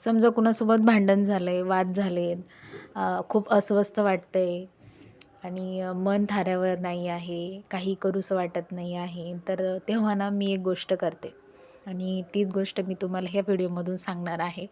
समजा कुणासोबत भांडण झालं आहे वाद झाले खूप अस्वस्थ वाटतं आहे आणि मन थाऱ्यावर नाही आहे काही करूसं वाटत नाही आहे तर तेव्हा ना मी एक गोष्ट करते. आणि तीच गोष्ट मी तुम्हाला ह्या व्हिडिओमधून सांगणार आहे.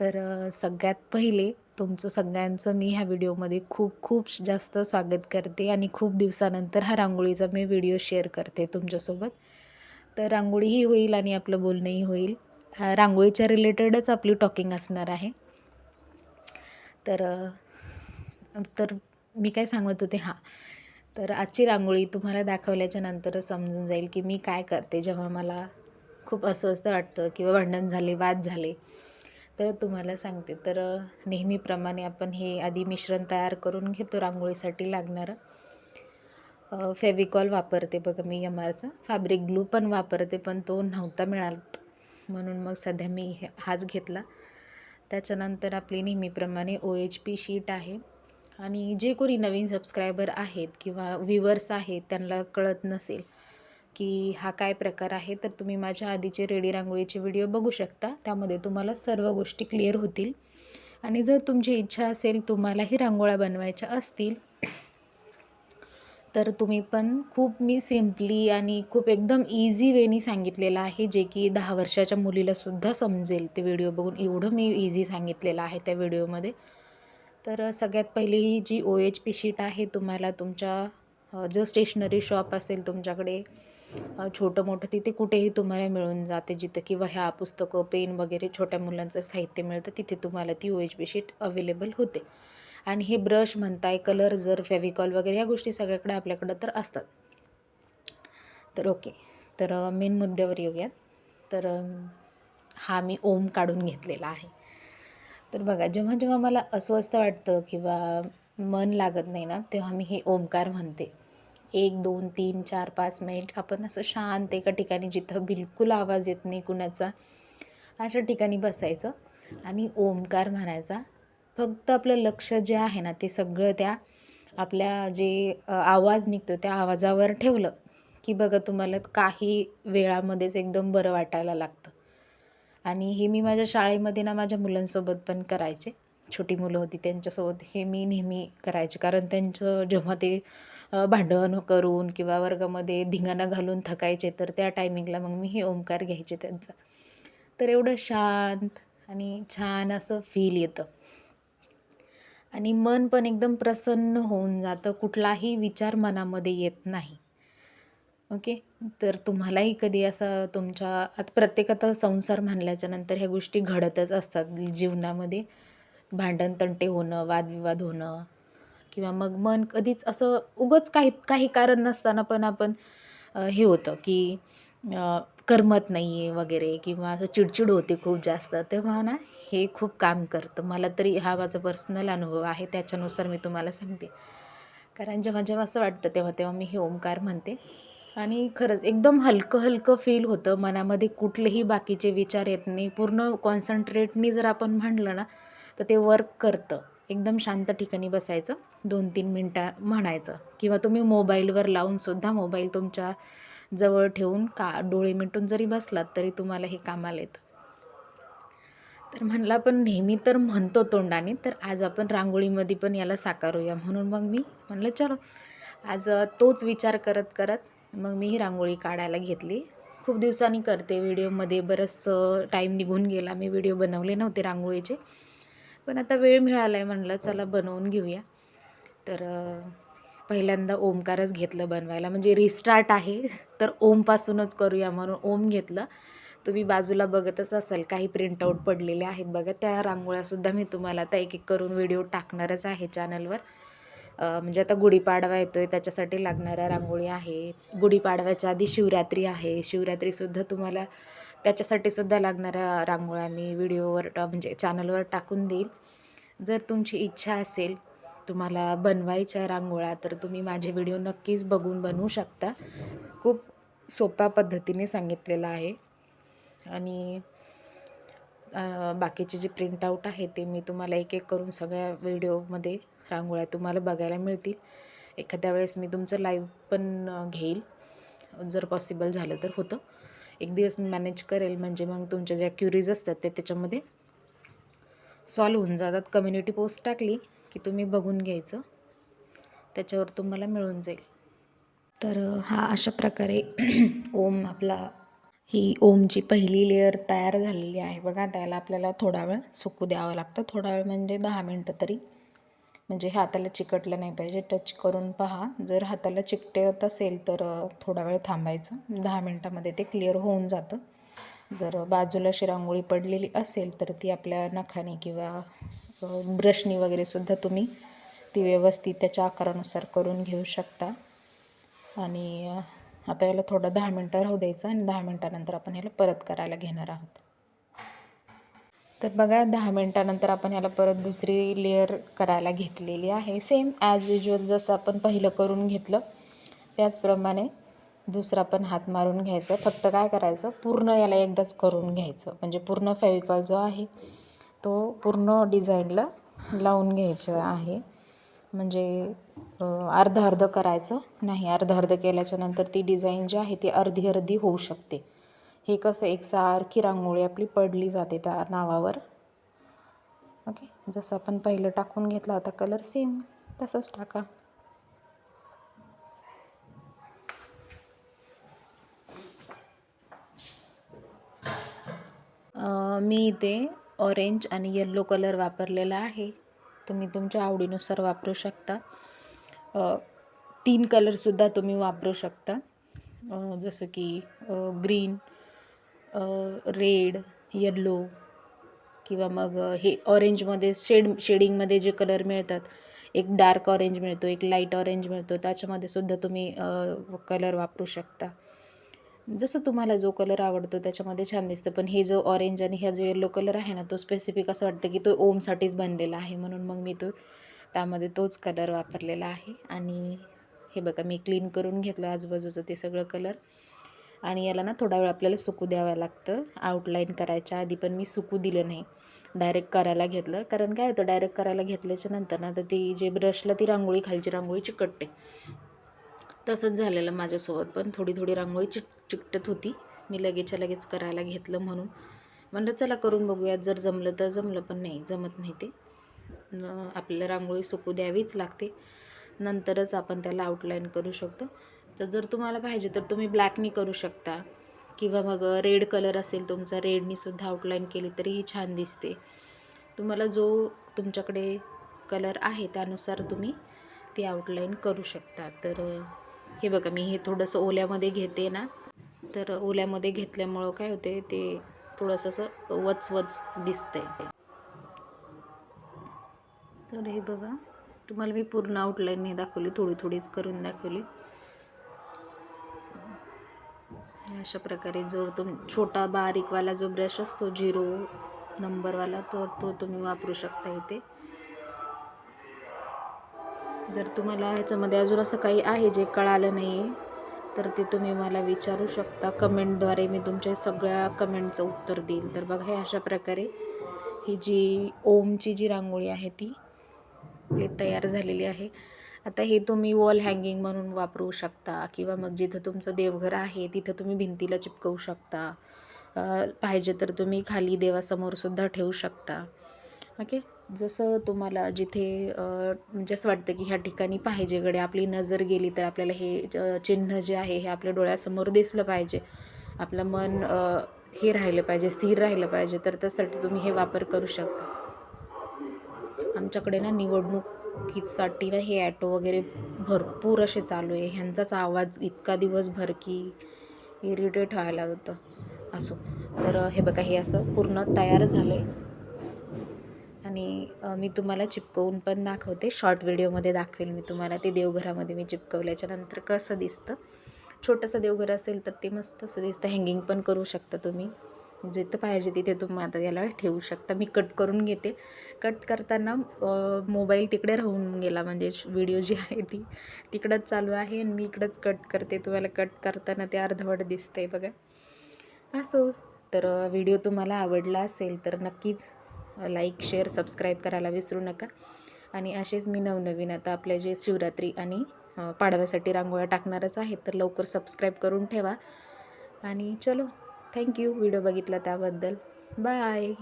तर सगळ्यात पहिले तुमचं सगळ्यांचं मी ह्या व्हिडिओमध्ये खूप खूप जास्त स्वागत करते आणि खूप दिवसानंतर हा रांगोळीचा मी व्हिडिओ शेअर करते तुमच्यासोबत. तर रांगोळीही होईल आणि आपलं बोलणंही होईल. रांगोळीच्या रिलेटेडच आपली टॉकिंग असणार आहे. तर तर मी काय सांगत होते? हां. तर आजची रांगोळी तुम्हाला दाखवल्याच्या नंतर समजून जाईल की मी काय करते जेव्हा मला खूप अस्वस्थ वाटतं किंवा भांडण झाले वाद झाले. तर तुम्हाला सांगते. तर नेहमीप्रमाणे आपण हे आधी मिश्रण तयार करून घेतो रांगोळीसाठी लागणारं. फेविकॉल वापरते बघा मी एम आरचा फॅब्रिक ग्लू पण वापरते पण तो नव्हता मिळाला. म्हणून मग सध्या मी हाच घेतला. त्याच्यानंतर आपली नेहमीप्रमाणे ओ एच पी शीट आहे. आणि जे कोणी नवीन सबस्क्रायबर आहेत किंवा व्हिवर्स आहेत त्यांना कळत नसेल की हा काय प्रकार आहे तर तुम्ही माझ्या आधीचे रेडी रांगोळीचे व्हिडिओ बघू शकता. त्यामध्ये तुम्हाला सर्व गोष्टी क्लिअर होतील. आणि जर तुमची इच्छा असेल तुम्हालाही रांगोळ्या बनवायच्या असतील तर तुम्ही पण खूप मी सिम्पली आणि खूप एकदम इझी वेनी सांगितलेलं आहे जे की दहा वर्षाच्या मुलीलासुद्धा समजेल ते व्हिडिओ बघून. एवढं मी इझी सांगितलेलं आहे त्या व्हिडिओमध्ये तर सगळ्यात पहिली ही जी ओ एच पी शीट आहे तुम्हाला तुमच्या जो स्टेशनरी शॉप असेल तुमच्याकडे छोटं मोठं तिथे कुठेही तुम्हाला मिळून जाते. जिथं किंवा ह्या पुस्तकं पेन वगैरे छोट्या मुलांचं साहित्य मिळतं तिथे तुम्हाला ती O H P sheet available होते. आणि हे ब्रश म्हणताय कलर जर फेविकॉल वगैरे ह्या गोष्टी सगळ्याकडे आपल्याकडं तर असतात. तर ओके. तर मेन मुद्द्यावर येऊयात. तर हा मी ओम काढून घेतलेला आहे. तर बघा जेव्हा जेव्हा मला अस्वस्थ वाटतं किंवा मन लागत नाही ना तेव्हा मी हे ओमकार म्हणते. एक दोन तीन चार पाच मिनिट आपण असं शांत एका ठिकाणी जिथं बिलकुल आवाज येत नाही कुणाचा अशा ठिकाणी बसायचं आणि ओमकार म्हणायचा फक्त आपलं लक्ष जे आहे ना ते सगळं त्या आपल्या जे आवाज निघतो त्या आवाजावर ठेवलं की बघा तुम्हाला काही वेळामध्येच एकदम बरं वाटायला लागतं. आणि हे मी माझ्या शाळेमध्ये ना माझ्या मुलांसोबत पण करायचे. छोटी मुलं होती त्यांच्यासोबत हे मी नेहमी करायचे. कारण त्यांचं जेव्हा ते भांडण करून किंवा वर्गामध्ये धिंगाणा घालून थकायचे तर त्या टायमिंगला मग मी हे ओंकार घ्यायचे त्यांचा. तर एवढं शांत आणि छान असं फील येतं. आणि मन पण एकदम प्रसन्न होऊन जातं कुठलाही विचार मनामध्ये येत नाही. ओके? तर तुम्हालाही कधी असं तुमच्या आता प्रत्येकाचा संसार म्हणल्याच्या नंतर ह्या गोष्टी घडतच असतात जीवनामध्ये. भांडण तंटे होणं वादविवाद होणं किंवा मग मन कधीच असं उगंच काही काही कारण नसताना पण आपण हे होतं की करमत नाही आहे वगैरे किंवा असं चिडचिड होते खूप जास्त तेव्हा ना हे खूप काम करतं. मला तरी हा माझा पर्सनल अनुभव आहे त्याच्यानुसार मी तुम्हाला सांगते. कारण जेव्हा जेव्हा असं वाटतं तेव्हा तेव्हा मी हे ओंकार म्हणते. आणि खरंच एकदम हलकं हलकं फील होतं मनामध्ये. कुठलेही बाकीचे विचार येत नाही. पूर्ण कॉन्सन्ट्रेटनी जर आपण म्हणलं ना तर ते वर्क करतं. एकदम शांत ठिकाणी बसायचं. दोन तीन मिनटं म्हणायचं. किंवा तुम्ही मोबाईलवर लावूनसुद्धा मोबाईल तुमच्या जवळ ठेवून का डोळे मिटून जरी बसलात तरी तुम्हाला हे कामाला येतं. तर म्हणलं पण नेहमी तर म्हणतो तोंडाने तर आज आपण रांगोळीमध्ये पण याला साकारूया. म्हणून मग मी म्हणलं चलो आज तोच विचार करत करत मग मी ही रांगोळी काढायला घेतली. खूप दिवसांनी करते व्हिडिओमध्ये बरंच टाईम निघून गेला. मी व्हिडिओ बनवले नव्हते रांगोळीचे. पण आता वेळ मिळाला आहे म्हणलं चला बनवून घेऊया. तर पहिल्यांदा ओमकारच घेतलं बनवायला. म्हणजे रिस्टार्ट आहे तर ओमपासूनच करूया म्हणून ओम घेतलं. तुम्ही बाजूला बघतच असाल काही प्रिंटआउट पडलेले आहेत बघा. त्या रांगोळ्यासुद्धा मी तुम्हाला आता एक एक करून व्हिडिओ टाकणारच आहे चॅनलवर म्हणजे आता गुढीपाडवा येतो आहे त्याच्यासाठी लागणाऱ्या रांगोळी आहे गुढीपाडव्याच्या आधी शिवरात्री आहे. शिवरात्रीसुद्धा तुम्हाला त्याच्यासाठी सुद्धा लागणाऱ्या रांगोळ्या मी व्हिडिओवर म्हणजे चॅनलवर टाकून देईल जर तुमची इच्छा असेल तुम्हाला बनवायच्या रांगोळ्या तर तुम्ही माझे व्हिडिओ नक्कीच बघून बनवू शकता. खूप सोप्या पद्धतीने सांगितलेलं आहे. आणि बाकीचे जे प्रिंटआउट आहे ते मी तुम्हाला एक एक करून सगळ्या व्हिडिओमध्ये रांगोळ्या तुम्हाला बघायला मिळतील. एखाद्या वेळेस मी तुमचं लाईव्ह पण घेईल. जर पॉसिबल झालं तर होतं. एक दिवस मी मॅनेज करेल म्हणजे मग तुमच्या ज्या क्युरीज असतात ते त्याच्यामध्ये सॉल्व होऊन जातात. कम्युनिटी पोस्ट टाकली की तुम्ही बघून घ्यायचं. त्याच्यावर तुम्हाला मिळून जाईल. तर हा अशा प्रकारे ओम आपला ही ओमची पहिली लेअर तयार झालेली आहे. बघा त्याला आपल्याला थोडा वेळ सुकू द्यावं लागतं. थोडा वेळ म्हणजे दहा मिनटं तरी. म्हणजे हाताला चिकटलं नाही पाहिजे. टच करून पहा. जर हाताला चिकटत असेल तर थोडा वेळ थांबायचं. दहा मिनटामध्ये ते क्लिअर होऊन जातं. जर बाजूला शिरांगोळी रांगोळी पडलेली असेल तर ती आपल्या नखाने किंवा ब्रशनी वगैरे सुद्धा तुम्ही ती व्यवस्थित त्याच्या आकारानुसार करून घेऊ शकता. आणि आता याला थोडं दहा मिनटं राहू द्यायचं आणि दहा मिनटानंतर आपण याला परत करायला घेणार आहोत. तर बघा दहा मिनटानंतर आपण याला परत दुसरी लेअर करायला घेतलेली आहे. सेम ॲज युजल जसं आपण पहिलं करून घेतलं त्याचप्रमाणे दुसरा पण हात मारून घ्यायचं. फक्त काय करायचं पूर्ण याला एकदाच करून घ्यायचं. म्हणजे पूर्ण फेविकॉल जो आहे तो पूर्ण डिझाईनला लावून घ्यायचं आहे. म्हणजे अर्ध अर्ध करायचं नाही. अर्ध अर्ध केल्याच्यानंतर ती डिझाईन जी आहे ती अर्धी अर्धी होऊ शकते. हे कसं एक सारखी रांगोळी आपली पडली जाते त्या नावावर. ओके? जसं आपण पहिलं टाकून घेतला होता कलर सेम तसंच टाका. मी इथे ऑरेंज आणि येल्लो कलर वापरलेला आहे. तुम्ही तुमच्या आवडीनुसार वापरू शकता. तीन कलरसुद्धा तुम्ही वापरू शकता. जसं की ग्रीन रेड येल्लो किंवा मग हे ऑरेंजमध्ये शेड शेडिंगमध्ये जे कलर मिळतात एक डार्क ऑरेंज मिळतो एक लाइट ऑरेंज मिळतो त्याच्यामध्ये सुद्धा तुम्ही कलर वापरू शकता. जसं तुम्हाला जो कलर आवडतो त्याच्यामध्ये छान दिसतं. पण हे जो ऑरेंज आणि ह्या जो येल्लो कलर आहे ना तो स्पेसिफिक असं वाटतं की तो ओमसाठीच बनलेला आहे. म्हणून मग मी तो त्यामध्ये तोच कलर वापरलेला आहे. आणि हे बघा मी क्लीन करून घेतलं आजूबाजूचं ते सगळं कलर आणि याला ना थोडा वेळ आपल्याला सुकू द्यावं लागतं. आउटलाईन करायच्या आधी पण मी सुकू दिलं नाही. डायरेक्ट करायला घेतलं. कारण काय होतं डायरेक्ट करायला घेतल्याच्या नंतर ना तर ती जे ब्रशला ती रांगोळी खालची रांगोळी चिकटते. तसंच झालेलं माझ्यासोबत. पण थोडी थोडी रांगोळी चिट चिकटत होती. मी लगेचच्या लगेच करायला घेतलं म्हणून. म्हणलं चला करून बघूयात. जर जमलं तर जमलं पण नाही जमत नाही ते. आपल्याला रांगोळी सुकू द्यावीच लागते. नंतरच आपण त्याला आउटलाईन करू शकतो. तर जर तुम्हाला पाहिजे तर तुम्ही ब्लॅकनी करू शकता. किंवा मग रेड कलर असेल तुमचा रेडनीसुद्धा आउटलाईन केली तरीही छान दिसते. तुम्हाला जो तुमच्याकडे कलर आहे त्यानुसार तुम्ही ती आउटलाईन करू शकता. तर हे बघा मी हे थोडंसं ओल्यामध्ये घेते ना तर ओल्यामध्ये घेतल्यामुळं काय होते ते थोडंसं असं वच दिसतंय. तर हे बघा तुम्हाला मी पूर्ण आउटलाईन दाखवली थोडी थोडीच करून दाखवली. अशा प्रकारे जर तुम छोटा बारीकवाला जो ब्रश असतो झिरो नंबरवाला तर तो तुम्ही वापरू शकता इथे. जर तुम्हाला ह्याच्यामध्ये अजून असं काही आहे जे कळालं नाही आहे तर ते तुम्ही मला विचारू शकता. कमेंटद्वारे मी तुमच्या सगळ्या कमेंटचं उत्तर देईल तर बघा हे अशा प्रकारे ही जी ओमची जी रांगोळी आहे ती तयार झालेली आहे. आता हे तुम्ही वॉल हँगिंग म्हणून वापरू शकता किंवा मग जिथं तुमचं देवघर आहे तिथं तुम्ही भिंतीला चिपकवू शकता. पाहिजे तर तुम्ही खाली देवासमोरसुद्धा ठेवू शकता. ओके जसं तुम्हाला जिथे म्हणजे असं वाटतं की ह्या ठिकाणी पाहिजे गडे आपली नजर गेली तर आपल्याला हे चिन्ह जे आहे हे आपल्या डोळ्यासमोर दिसलं पाहिजे. आपलं मन हे राहिलं पाहिजे स्थिर राहिलं पाहिजे तर त्यासाठी तुम्ही हे वापर करू शकता. आमच्याकडे ना निवडणुकीसाठी ना हे ॲटो वगैरे भरपूर असे चालू आहे. ह्यांचाच आवाज इतका दिवसभर की इरिटेट व्हायला होतं. असो. तर हे बघा हे असं पूर्ण तयार झालं आहे आणि मी तुम्हाला चिपकवून पण दाखवते. शॉर्ट व्हिडिओमध्ये दाखवेल मी तुम्हाला. ते देवघरामध्ये मी चिपकवल्याच्या नंतर कसं दिसतं. छोटंसं देवघर असेल तर ते मस्त असं दिसतं. हँगिंग पण करू शकता तुम्ही. जिथं पाहिजे तिथे तुम्ही आता याला ठेवू शकता. मी कट करून घेते. कट करताना मोबाईल तिकडे राहून गेला. म्हणजे व्हिडिओ जी आहे ती तिकडंच चालू आहे आणि मी इकडंच कट करते. तुम्हाला कट करताना ते अर्धवट दिसतंय बघा. असो. तर व्हिडिओ तुम्हाला आवडला असेल तर नक्कीच लाईक शेअर सबस्क्राईब करायला विसरू नका. आणि असेच मी नवनवीन आता आपल्या जे शिवरात्री आणि पाडव्यासाठी रांगोळ्या टाकणारच आहेत तर लवकर सबस्क्राईब करून ठेवा. आणि चलो थँक्यू. व्हिडिओ बघितला त्याबद्दल. बाय.